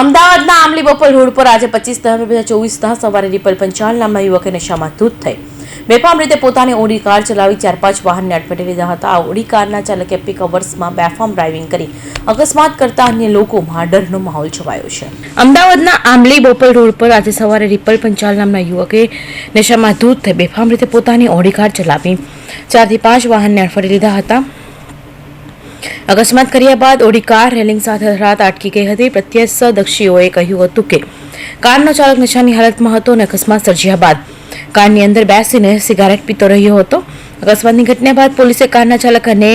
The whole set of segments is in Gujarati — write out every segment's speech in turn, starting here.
અમદાવાદના આમલી બપોર રોડ પર આજે પચીસ નવેમ્બર બે હજાર ચોવીસના સવારે રિપલ પંચાલ નામના યુવકે નશામાં ધૂત થઈ. બેફામ રીતે પોતાની ઓડી કાર ચલાવી ચાર પાંચ વાહનને અડફેટે લીધા હતા. આ ઓડી કારના ચાલકે પીક અવર્સમાં બેફામ ડ્રાઇવિંગ કરી અકસ્માત કરતા અન્ય લોકોમાં ડરનો માહોલ છવાયો છે. અમદાવાદના આમલી બોપલ રોડ પર આજે સવારે રિપલ પંચાલ નામના યુવકે નશામાં ધૂત થઈ બેફામ રીતે પોતાની ઓડી કાર ચલાવી ચારથી પાંચ વાહનને અડફેટે લીધા હતા. અકસ્માત કર્યા બાદ ઓડી કાર રેલિંગ સાથે રાત અટકી ગઈ હતી. પ્રત્યક્ષદક્ષીઓએ કહ્યું હતું કે, કારનો ચાલક નશાની હાલતમાં હતો અને અકસ્માત સર્જ્યા બાદ કારની અંદર બેસીને સિગારેટ પીતો રહ્યો હતો. અકસ્માતની ઘટના બાદ પોલીસે કારના ચાલકને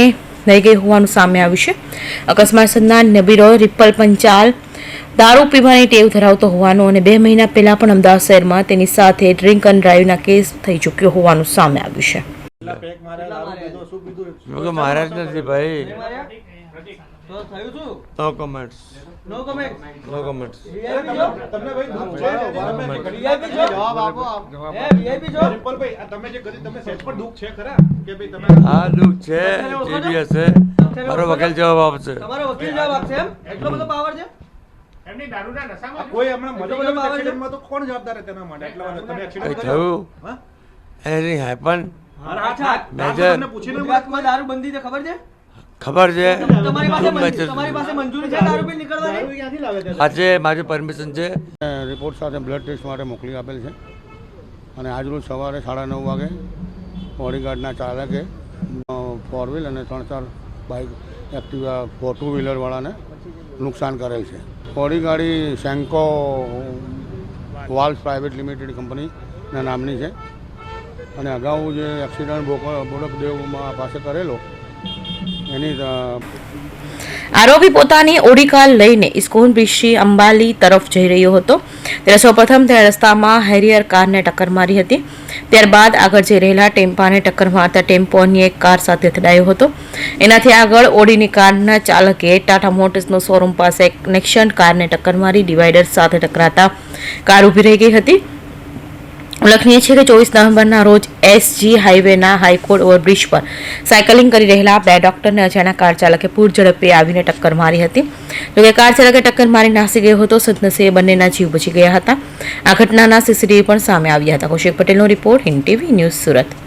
લઈ ગઈ હોવાનું સામે આવ્યું છે. અકસ્માત સન્નાન નબીરો રિપલ પંચાલ દારૂ પીવાની ટેવ ધરાવતો હોવાનું અને બે મહિના પહેલાં પણ અમદાવાદ શહેરમાં તેની સાથે ડ્રિંક એન્ડ ડ્રાઈવના કેસ થઈ ચૂક્યો હોવાનું સામે આવ્યું છે. કેટલા પેક માર્યા દારૂ પીધો શું પીધું મેં કહ્યું મારા જ નથી ભાઈ. તો થયું શું? No comments no comment no comments તમને ભાઈ દુઃખ છે? તમે છો? જવાબ આપો હે VIP છો? રિપલભાઈ આ તમે જે કરી તમે સેટ પર દુઃખ છે ખરા? કે ભાઈ તમે આ દુઃખ છે. જે બી હશે મારો વકીલ જવાબ આપશે. તમારો વકીલ જવાબ આપશે એમ? એટલો બધો પાવર છે? એમની દારૂના નશામાં કોઈ હમણાં? એક્સિડન્ટમાં તો કોણ જવાબદાર છે તેના માટે? એટલા તમે એક્સિડન્ટ થયું હા? એનિથિંગ હેપન ખબર છે? ખબર છે? તમારી પાસે ખૂબ મંજૂરી- મેજર તમારી પાસે મંજૂરી છે દારૂ પી નીકળવાની? દારૂ ક્યાંથી લાવે છે? આજે મારી પરમિશન છે. રિપોર્ટ સાથે બ્લડ ટેસ્ટ માટે મોકલી આપેલ છે. અને આજરોજ સવારે સાડા નવ વાગે બોડીગાર્ડના ચાલકે ફોર વ્હીલ અને ત્રણ ચાર બાઇક એક્ટિવા ફોર ટુ વ્હીલરવાળાને નુકસાન કરેલ છે. બોડીગાડી સેન્કો વાલ્સ પ્રાઇવેટ લિમિટેડ કંપનીના નામની છે. અને અગાઉ જે એક્સિડન્ટ બોડકદેવમાં પાસે કરેલો, એની આરોપી પોતાની ઓડી કાર લઈને ઇસ્કોન બ્રિજથી અંબાલી તરફ જઈ રહ્યો હતો. ત્યારે સૌપ્રથમ તેણે રસ્તામાં હેરિયર કારને ટક્કર મારી હતી. ત્યારબાદ આગળ જઈ રહેલા ટેમ્પાને ટક્કર મારતા ટેમ્પો અન્ય એક કાર સાથે અથડાયો હતો. એનાથી આગળ ઓડીની કારના ચાલકે ટાટા મોટર્સનો શોરૂમ પાસે નેક્શન કારને ટક્કર મારી ડિવાઈડર સાથે ટકરાતા કાર ઊભી રહી ગઈ હતી. ઉલ્લેખનીય છે કે ચોવીસ નવેમ્બરના રોજ એસજી હાઈવેના હાઈકોર્ટ ઓવરબ્રિજ પર સાયકલિંગ કરી રહેલા બે ડોક્ટરને અજાણ્યા કાર ચાલકે પૂર ઝડપે આવીને ટક્કર મારી હતી. જોકે કાર ચાલકે ટક્કર મારી નાસી ગયો હતો, સદનસીબે બંનેના જીવ બચી ગયા હતા. આ ઘટનાના સીસીટીવી પણ સામે આવ્યા હતા. કૌશિક પટેલનો report Hind TV news Surat.